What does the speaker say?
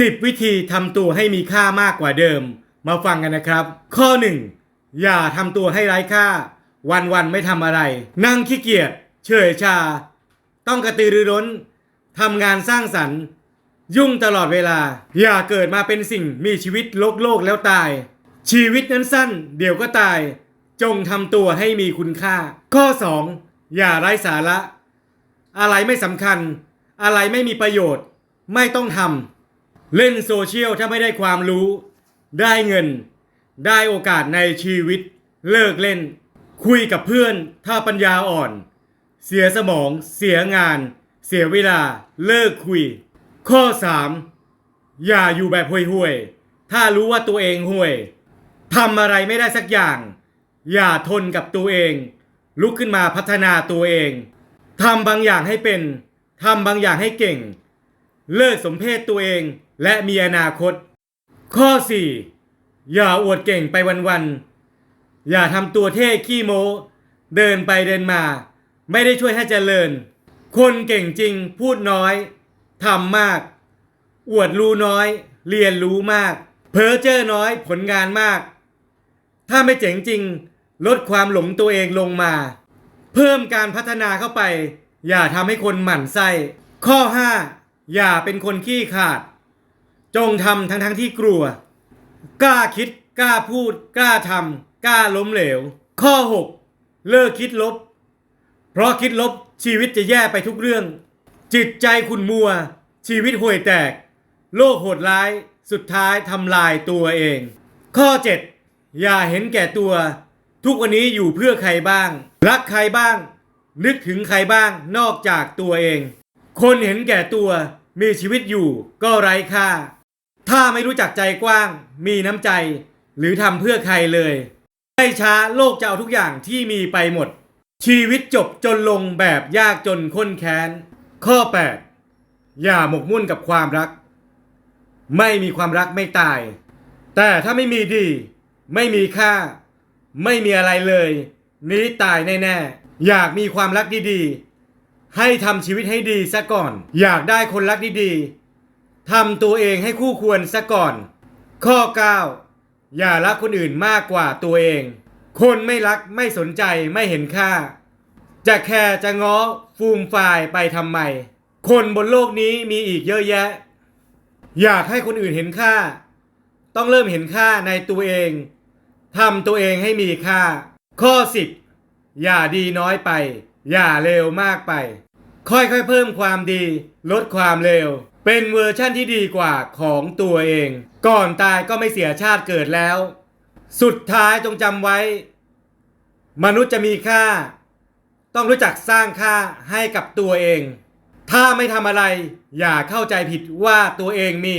10 วิธีทำตัวให้มีค่ามากกว่าเดิม มาฟังกันนะครับ ข้อ 1 อย่าทำตัวให้ไร้ค่า วันๆไม่ทำอะไร นั่งขี้เกียจเฉยชา ต้องกระตือรือร้นทำงานสร้างสรรค์ ยุ่งตลอดเวลา อย่าเกิดมาเป็นสิ่งมีชีวิตโลกโลกแล้วตาย ชีวิตนั้นสั้น เดี๋ยวก็ตาย จงทำตัวให้มีคุณค่า ข้อ 2 อย่าไร้สาระ อะไรไม่สำคัญ อะไรไม่มีประโยชน์ ไม่ต้องทำ เล่นโซเชียลถ้าไม่ได้ความรู้ ได้เงิน ได้โอกาสในชีวิต เลิกเล่น คุยกับเพื่อน ถ้าปัญญาอ่อน เสียสมอง เสียงาน เสียเวลา เลิกคุย ข้อ 3 อย่าอยู่แบบห่วยๆ ถ้ารู้ว่าตัวเองห่วยทำอะไรไม่ได้สักอย่าง อย่าทนกับตัวเอง ลุกขึ้นมาพัฒนาตัวเองทำบางอย่างให้เป็นทำบางอย่างให้เก่ง เลิกสมเพศตัวเองและมีอนาคต ข้อ 4 อย่าอวดเก่งไปวันๆ อย่าทำตัวเท่ขี้โม้ เดินไปเดินมา ไม่ได้ช่วยให้เจริญ คนเก่งจริงพูดน้อยทำมาก อวดรู้น้อย เรียนรู้มาก เพ้อเจ้อน้อยผลงานมาก ถ้าไม่เจ๋งจริง ลดความหลงตัวเองลงมา เพิ่มการพัฒนาเข้าไป อย่าทำให้คนหมั่นไส้ข้อ 5 อย่าเป็นคนขี้ขาด จงทำทั้งทั้งที่กลัว กล้าคิด กล้าพูด กล้าทำกล้าล้มเหลว ข้อ 6 เลิกคิดลบ เพราะคิดลบชีวิตจะแย่ไปทุกเรื่อง จิตใจคุณมัว ชีวิตห่วยแตก โลกโหดร้ายสุดท้ายทำลายตัวเอง ข้อ 7 อย่าเห็นแก่ตัว ทุกวันนี้อยู่เพื่อใครบ้าง รักใครบ้าง นึกถึงใครบ้างนอกจากตัวเอง คนเห็นแก่ตัว มีชีวิตอยู่ก็ไร้ค่า ถ้าไม่รู้จักใจกว้าง มีน้ำใจ หรือทำเพื่อใครเลย ไม่ช้าโลกจะเอาทุกอย่างที่มีไปหมด ชีวิตจบจนลงแบบยากจนข้นแค้น ข้อ 8 อย่าหมกมุ่นกับความรัก ไม่มีความรักไม่ตาย แต่ถ้าไม่มีดี ไม่มีค่า ไม่มีอะไรเลย นี้ตายแน่ๆ อยากมีความรักดีๆ ให้ทำชีวิตให้ดีซะก่อน อยากได้คนรักดีๆทำตัวเองให้คู่ควรซะก่อน ข้อ 9 อย่ารักคนอื่นมากกว่าตัวเอง คนไม่รักไม่สนใจไม่เห็นค่า จะแคร์จะง้อฟูมฟายไปทำไม คนบนโลกนี้มีอีกเยอะแยะ อยากให้คนอื่นเห็นค่า ต้องเริ่มเห็นค่าในตัวเองทำตัวเองให้มีค่า ข้อ 10 อย่าดีน้อยไป อย่าเลวมากไป ค่อยๆเพิ่มความดี ลดความเลวเป็นเวอร์ชั่นที่ดีกว่าของตัวเอง ก่อนตายก็ไม่เสียชาติเกิดแล้ว สุดท้ายจงจำไว้ มนุษย์จะมีค่า ต้องรู้จักสร้างค่าให้กับตัวเอง ถ้าไม่ทำอะไร อย่าเข้าใจผิดว่าตัวเองมี